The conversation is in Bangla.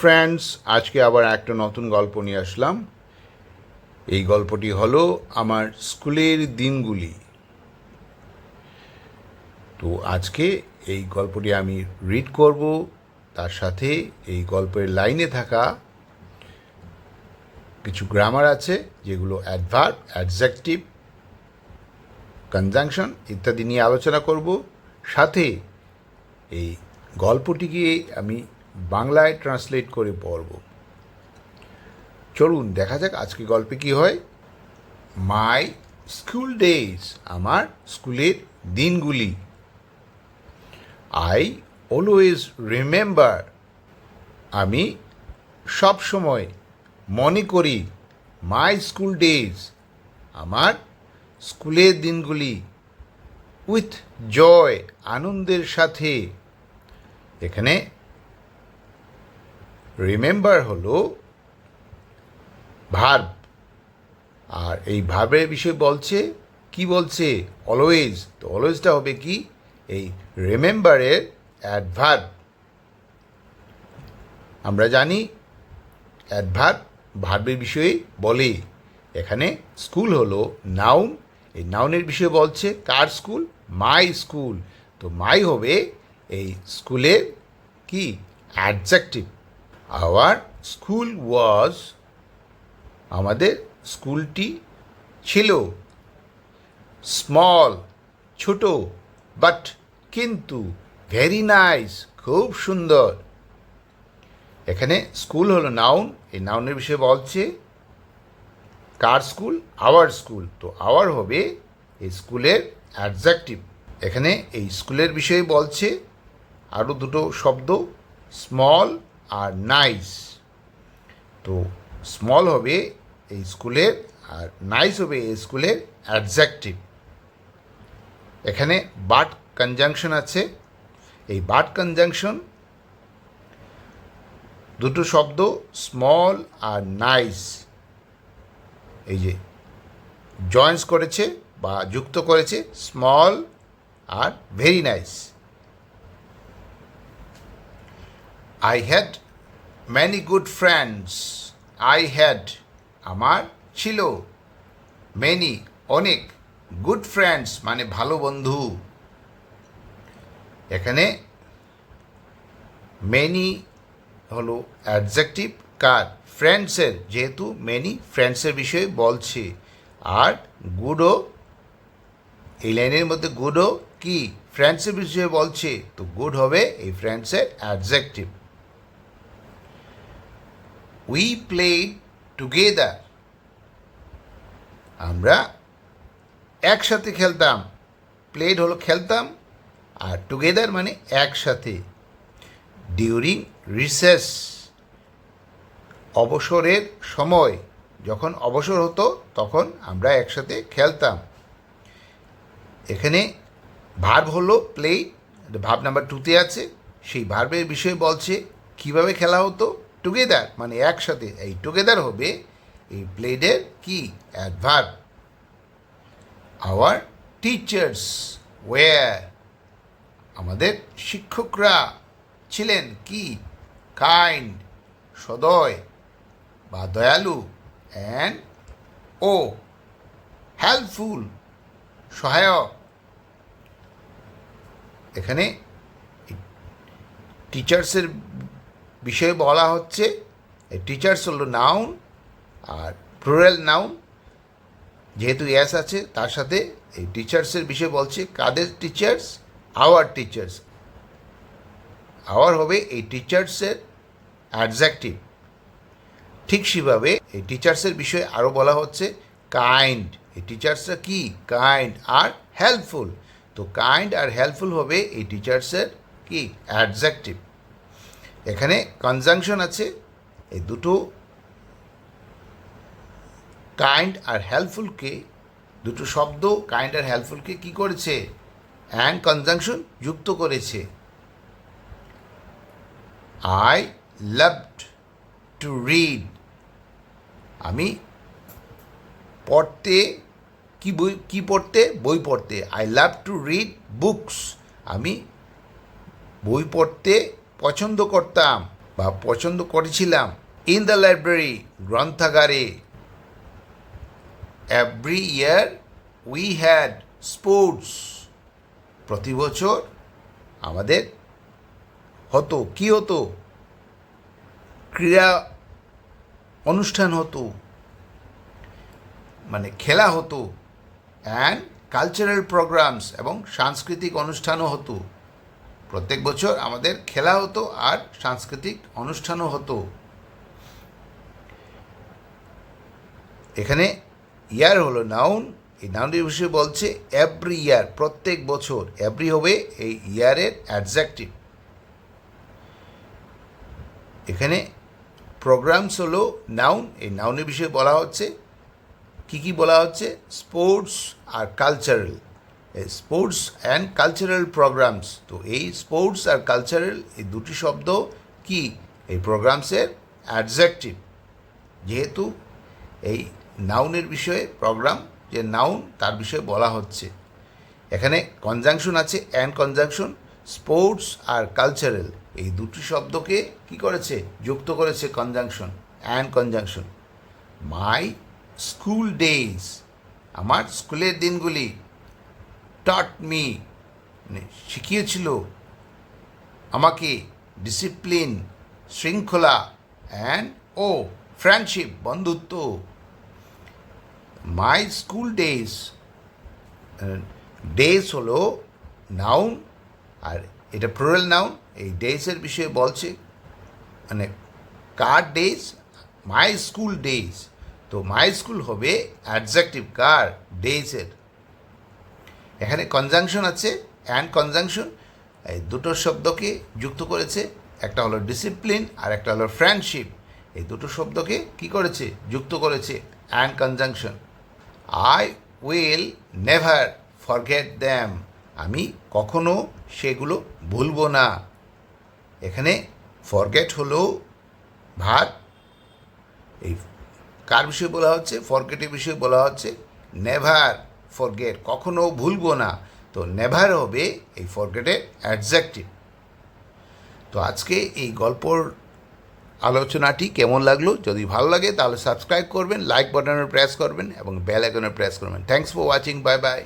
ফ্রেন্ডস আজকে আবার একটা নতুন গল্প নিয়ে আসলাম। এই গল্পটি হলো আমার স্কুলের দিনগুলি। তো আজকে এই গল্পটি আমি রিড করব। তার সাথে এই গল্পের লাইনে থাকা কিছু গ্রামার আছে, যেগুলো অ্যাডভার্ব অ্যাডজেক্টিভ কনজাংশন ইত্যাদি নিয়ে আলোচনা করব। সাথে এই গল্পটিকে আমি বাংলায় ট্রান্সলেট করে পড়ব। চলুন, দেখা যাক আজকে গল্পে কি হয়। মাই স্কুল ডেজ আমার স্কুলের দিনগুলি। আই অলওয়েজ রিমেম্বার আমি সব সময় মনে করি মাই স্কুল ডেজ আমার স্কুলের দিনগুলি। উইথ জয় আনন্দের সাথে। এখানে রিমেম্বার হলো ভার্ব। আর এই ভার্বের বিষয় বলছে, কি বলছে? অলওয়েজ তো অলওয়েজটা হবে কি? এই রিমেম্বারের অ্যাডভার্ব আমরা জানি অ্যাডভার্ব ভার্বের বিষয়ে বলে। এখানে স্কুল হলো নাউন এই নাউনের বিষয়ে বলছে কার স্কুল মাই স্কুল তো মাই হবে এই স্কুলের কি? অ্যাডজেক্টিভ আওয়ার স্কুল ওয়াজ আমাদের স্কুলটি ছিল। স্মল, ছোট, বাট কিন্তু ভেরি নাইস, খুব সুন্দর। এখানে স্কুল হলো নাউন, এই নাউনের বিষয়ে বলছে। কার স্কুল? Our school. তো আওয়ার হবে এই স্কুলের অ্যাডজেক্টিভ। এখানে এই স্কুলের বিষয়ে বলছে আরও দুটো শব্দ, স্মল আর নাইস তো স্মল হবে এই স্কুলের আর নাইস হবে এই স্কুলের অ্যাডজেক্টিভ এখানে বাট কনজাংশন আছে। এই বাট কনজাংশন দুটো শব্দ স্মল আর নাইস এই যে জয়েন্স করেছে বা যুক্ত করেছে small R very nice I had many good friends I had আমার ছিল মেনি অনেক গুড ফ্রেন্ডস মানে ভালো বন্ধু। এখানে মেনি হলো অ্যাডজেক্টিভ কার? ফ্রেন্ডসের যেহেতু মেনি ফ্রেন্ডসের বিষয়ে বলছে। আর গুডও এই লাইনের মধ্যে গুডও কি? ফ্রেন্ডসের বিষয়ে বলছে। তো গুড হবে এই ফ্রেন্ডসের অ্যাডজেক্টিভ উই প্লেড টুগেদার আমরা একসাথে খেলতাম। প্লেড হলো খেলতাম, আর টুগেদার মানে একসাথে। ডিউরিং রিসেস অবসরের সময়, যখন অবসর হতো, তখন আমরা একসাথে খেলতাম। এখানে ভার্ব হলো প্লে ভার্ব নাম্বার টুতে আছে। সেই ভার্বের বিষয়ে বলছে, কীভাবে খেলা হতো? টুগেদার মানে একসাথে, এই টুগেদার হবে এই প্লেডের কি? অ্যাডভার্ব আওয়ার টিচার্স ওয়ার আমাদের শিক্ষকরা ছিলেন কি? কাইন্ড সদয়, বা দয়ালু অ্যান্ড ও হেল্পফুল সহায়ক। এখানে টিচার্সের বিষয়ে বলা হচ্ছে টিচার্স হলো নাউন আর প্লুরাল নাউন যেহেতু এস আছে, তার সাথে এই টিচার্সের বিষয়ে বলছে, কাদের টিচার্স আওয়ার টিচার্স আওয়ার হবে এই টিচার্সের অ্যাডজেক্টিভ ঠিক সেভাবে এই টিচার্সের বিষয়ে আরও বলা হচ্ছে কাইন্ড এই টিচার্সরা কি? কাইন্ড আর হেল্পফুল তো কাইন্ড আর হেল্পফুল হবে এই টিচার্সের কি? অ্যাডজেক্টিভ এখানে কনজাংশন আছে। এই দুটো কাইন্ড আর হেল্পফুলকে দুটো শব্দ কাইন্ড আর হেল্পফুলকে কি করেছে? অ্যান্ড কনজাংশন যুক্ত করেছে। আই লাভড টু রিড আমি পড়তে, কি বই, কী পড়তে? বই পড়তে। I love to read books আমি বই পড়তে পছন্দ করতাম বা পছন্দ করেছিলাম ইন দ্য লাইব্রেরি গ্রন্থাগারে। Every year we had sports প্রতি বছর আমাদের হতো। কি হতো? ক্রীড়া অনুষ্ঠান হতো। মানে খেলা হতো। অ্যান্ড কালচারাল প্রোগ্রামস এবং সাংস্কৃতিক অনুষ্ঠানও হতো। প্রত্যেক বছর আমাদের খেলা হতো আর সাংস্কৃতিক অনুষ্ঠানও হতো। এখানে ইয়ার হলো নাউন। এই নাউনের বিষয়ে বলছে এভরি ইয়ার প্রত্যেক বছর। এভরি হবে এই ইয়ারের অ্যাডজেক্টিভ এখানে প্রোগ্রামস হলো নাউন। এই নাউনের বিষয়ে বলা হচ্ছে। কি কি বলা হচ্ছে? Sports R cultural sports and cultural programmes তো এই স্পোর্টস আর কালচারাল এই দুটি শব্দ কি? এই প্রোগ্রামসের অ্যাডজেক্টিভ যেহেতু এই নাউনের বিষয়ে প্রোগ্রাম যে নাউন তার বিষয়ে বলা হচ্ছে। এখানে কনজাংশন আছে অ্যান্ড কনজাংশন স্পোর্টস আর কালচারাল এই দুটি শব্দকে কি করেছে? যুক্ত করেছে conjunction and conjunction my school days আমার স্কুলের দিনগুলি টট মি শিখিয়েছিল আমাকে ডিসিপ্লিন শৃঙ্খলা অ্যান্ড ও ফ্রেন্ডশিপ বন্ধুত্ব। মাই স্কুল ডেজ ডেজ হলো নাউন আর এটা প্লুরাল নাউন এই ডেজের বিষয়ে বলছে। মানে কার ডেজ মাই স্কুল ডেজ তো মাই স্কুল হবে অ্যাডজেক্টিভ কার? ডেজের এখানে কনজাংশন আছে অ্যান্ড কনজাংশন এই দুটো শব্দকে যুক্ত করেছে, একটা হলো ডিসিপ্লিন আর একটা হলো ফ্রেন্ডশিপ এই দুটো শব্দকে কি করেছে? যুক্ত করেছে and conjunction I will never forget them আমি কখনো সেগুলো ভুলবো না। এখানে ফরগেট হলো ভাত এই কার বিষয়ে বলা হচ্ছে? ফরগেটের বিষয়ে বলা হচ্ছে। নেভার ফরগেট কখনো ভুলবো না। তো নেভার হবে এই ফরগেটের অ্যাডজেক্টিভ তো আজকে এই গল্পর আলোচনাটি কেমন লাগল? যদি ভালো লাগে তাহলে সাবস্ক্রাইব করবেন লাইক বাটনের প্রেস করবেন এবং বেল আইকনে প্রেস করবেন। Thanks for watching bye bye